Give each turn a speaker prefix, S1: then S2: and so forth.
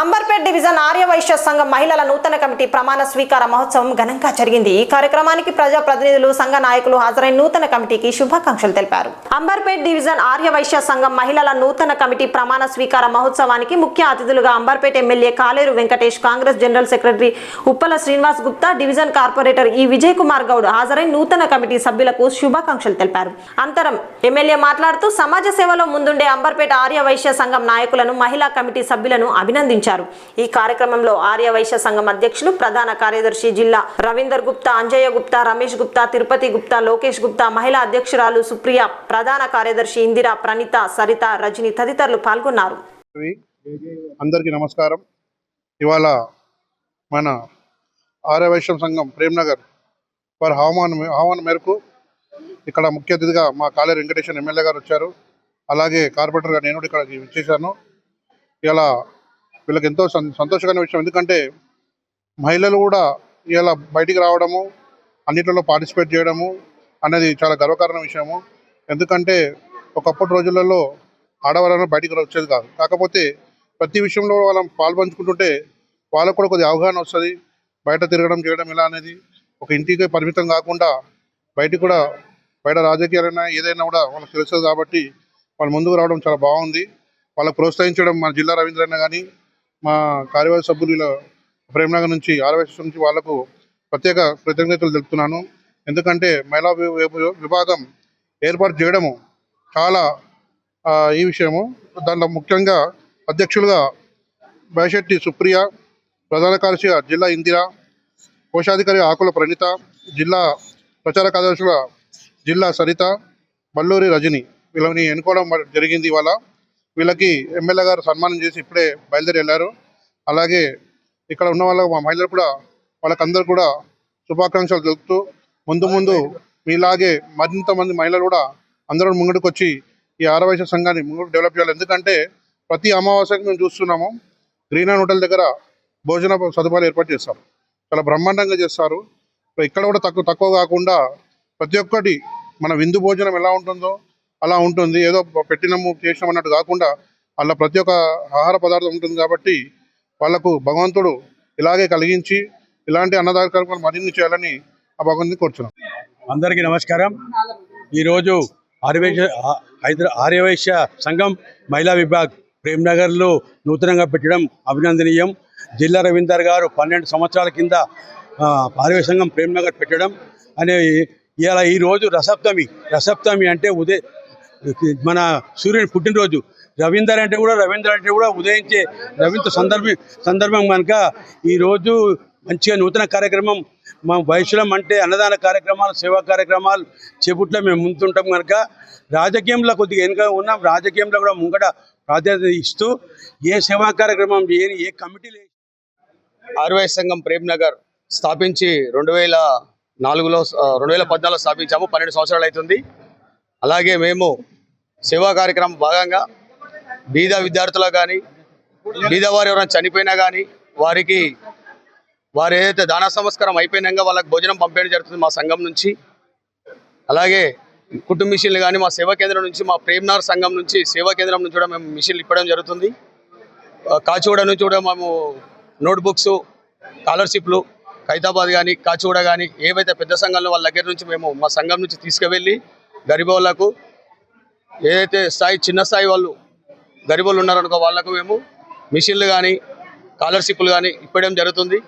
S1: Amberpet division Aryavysya సంఘం మహిళల నూతన కమిటీ ప్రమాణ స్వీకార మహోత్సవం ఘనంగా జరిగింది. ఈ కార్యక్రమానికి ప్రజా ప్రతినిధులు సంఘ నాయకులు హాజరై నూతన కమిటీకి శుభాకాంక్షలు తెలిపారు. అంబర్పేట్ డివిజన్ ఆర్యవైశ్య సంఘం మహిళల నూతన కమిటీ ప్రమాణ స్వీకార మహోత్సవానికి ముఖ్య అతిథులుగా Amberpet MLA Kaleru Venkatesh Congress general secretary Uppala Srinivas Gupta division corporator ఈ విజయ్ కుమార్ గౌడ్ హాజరై నూతన కమిటీ సభ్యులకు శుభాకాంక్షలు తెలిపారు. అంతరం ఎమ్మెల్యే మాట్లాడుతూ సమాజ సేవలో ముందుండే అంబర్పేట ఆర్యవైశ్య సంఘం నాయకులను మహిళా కమిటీ సభ్యులను అభినందించారు. ఈ కార్యక్రమంలో ఆర్య వైశ్య సంఘం అధ్యక్షులు ప్రధాన కార్యదర్శి జిల్లా రవీందర్ గుప్తా అంజయ్య గుప్తా రమేష్ గుప్తా తిరుపతి గుప్తా లోకేష్ గుప్తా మహిళా అధ్యక్షురాలు సుప్రియ ప్రధాన కార్యదర్శి ఇందిరా ప్రణీత సరిత రజని తదితరులు పాల్గొన్నారు.
S2: అందరికీ నమస్కారం. ఇవాళ మన ఆర్యవైశ్యం సంఘం ప్రేమ్నగర్ వారి ఆహ్వానం ఆహ్వానం మేరకు ఇక్కడ ముఖ్య అతిథిగా మా కాలేరు వెంకటేశ్వర ఎమ్మెల్యే గారు వచ్చారు. అలాగే కార్పొరేటర్ గారు నేను కూడా చేశాను ఇలా వీళ్ళకి ఎంతో సంతోషకరమైన విషయం. ఎందుకంటే మహిళలు కూడా ఇలా బయటికి రావడము అన్నిటిలో పార్టిసిపేట్ చేయడము అనేది చాలా గర్వకారణ విషయము. ఎందుకంటే ఒకప్పటి రోజులలో ఆడవాళ్ళను బయటికి వచ్చేది కాదు. కాకపోతే ప్రతి విషయంలో వాళ్ళం పాల్పంచుకుంటుంటే వాళ్ళకు కూడా కొద్దిగా అవగాహన వస్తుంది. బయట తిరగడం చేయడం ఇలా అనేది ఒక ఇంటికి పరిమితం కాకుండా బయటికి కూడా బయట రాజకీయాలైనా ఏదైనా కూడా వాళ్ళకి తెలుస్తుంది కాబట్టి వాళ్ళు ముందుకు రావడం చాలా బాగుంది. వాళ్ళకు ప్రోత్సహించడం మన జిల్లా రవీంద్రన్న కానీ మా కార్యవర్గ సభ్యులు ప్రేమనగర్ నుంచి ఆర్వైఎస్ నుంచి వాళ్ళకు ప్రత్యేక కృతజ్ఞతలు తెలుపుతున్నాను. ఎందుకంటే మహిళా విభాగం ఏర్పాటు చేయడము చాలా ఈ విషయము. దాంట్లో ముఖ్యంగా అధ్యక్షులుగా బైశెట్టి సుప్రియ ప్రధాన కార్యదర్శిగా జిల్లా ఇందిరా కోశాధికారి ఆకుల ప్రణీత జిల్లా ప్రచార కార్యదర్శుల జిల్లా సరిత బల్లూరి రజని. వీళ్ళని ఎన్నుకోవడం జరిగింది ఇవాళ. వీళ్ళకి ఎమ్మెల్యే గారు సన్మానం చేసి ఇప్పుడే బయలుదేరి వెళ్ళారు అలాగే ఇక్కడ ఉన్న వాళ్ళ మహిళలు కూడా వాళ్ళకందరూ కూడా శుభాకాంక్షలు తెలుపుతూ ముందు ముందు మీలాగే మరింత మంది మహిళలు కూడా అందరూ ముంగడికి వచ్చి ఈ ఆరవైశ్య సంఘాన్ని ముందుకు డెవలప్ చేయాలి. ఎందుకంటే ప్రతి అమావాస్యకి మేము చూస్తున్నాము గ్రీన్ అండ్ హోటల్ దగ్గర భోజన సదుపాయాలు ఏర్పాటు చేస్తారు. చాలా బ్రహ్మాండంగా చేస్తారు. ఇక్కడ కూడా తక్కువ తక్కువ కాకుండా ప్రతి ఒక్కటి మన విందు భోజనం ఎలా ఉంటుందో అలా ఉంటుంది. ఏదో పెట్టినము చేసినాం అన్నట్టు కాకుండా అలా ప్రతి ఒక్క ఆహార పదార్థం ఉంటుంది కాబట్టి వాళ్ళకు భగవంతుడు ఇలాగే కలిగించి ఇలాంటి అన్నదాన కార్యక్రమాలు మరిన్ని చేయాలని ఆ భగవంతుని కోరుచున్నాం.
S3: అందరికీ నమస్కారం. ఈరోజు ఆర్యవైశ్య హైదరా ఆర్యవైశ్య సంఘం మహిళా విభాగ్ ప్రేమ్నగర్లో నూతనంగా పెట్టడం అభినందనీయం. జిల్లా రవీందర్ గారు పన్నెండు సంవత్సరాల కింద ఆ, ఆర్యవైశ్య సంఘం ప్రేమ్నగర్ పెట్టడం. అనే ఇలా ఈరోజు రసప్తమి రసప్తమి అంటే ఉదయ మన సూర్యుని పుట్టినరోజు. రవీందర్ అంటే కూడా రవీంద్ర అంటే కూడా ఉదయించే రవీంద్ర సందర్భ సందర్భం కనుక ఈరోజు మంచిగా నూతన కార్యక్రమం మా వైశ్యం అంటే అన్నదాన కార్యక్రమాలు సేవా కార్యక్రమాలు చేపట్లో మేము ముందుంటాం కనుక రాజకీయంలో కొద్దిగా వెనుక ఉన్నాం. రాజకీయంలో కూడా ముంగట ప్రాధాన్యత ఇస్తూ ఏ సేవా కార్యక్రమం చేయని ఏ కమిటీ లే
S4: ఆర్వై సంఘం ప్రేమ్నగర్ స్థాపించి రెండు వేల నాలుగులో రెండు వేల పద్నాలుగులో స్థాపించాము. పన్నెండు సంవత్సరాలు అవుతుంది. అలాగే మేము సేవా కార్యక్రమం భాగంగా బీద విద్యార్థులకు కానీ బీద వారు ఎవరైనా చనిపోయినా కానీ వారికి వారు ఏదైతే దాన సంస్కారం అయిపోయినాక వాళ్ళకి భోజనం పంపేయడం జరుగుతుంది మా సంఘం నుంచి. అలాగే కుటుంబ మిషన్లు కానీ మా సేవా కేంద్రం నుంచి మా ప్రేమ్నార్ సంఘం నుంచి సేవా కేంద్రం నుంచి కూడా మేము మిషన్లు ఇప్పడం జరుగుతుంది. కాచిగూడ నుంచి కూడా మేము నోట్బుక్స్ స్కాలర్షిప్లు ఖైతాబాద్ కానీ కాచిగూడ కానీ ఏవైతే పెద్ద సంఘాలు వాళ్ళ దగ్గర నుంచి మేము మా సంఘం నుంచి తీసుకువెళ్ళి గరిబోళ్ళకు వాళ్ళకు ఏదైతే స్థాయి చిన్న స్థాయి వాళ్ళు గరిబోళ్ళు ఉన్నారనుకో వాళ్ళకు మేము మిషన్లు కానీ స్కాలర్షిప్లు కానీ ఇప్పడం జరుగుతుంది.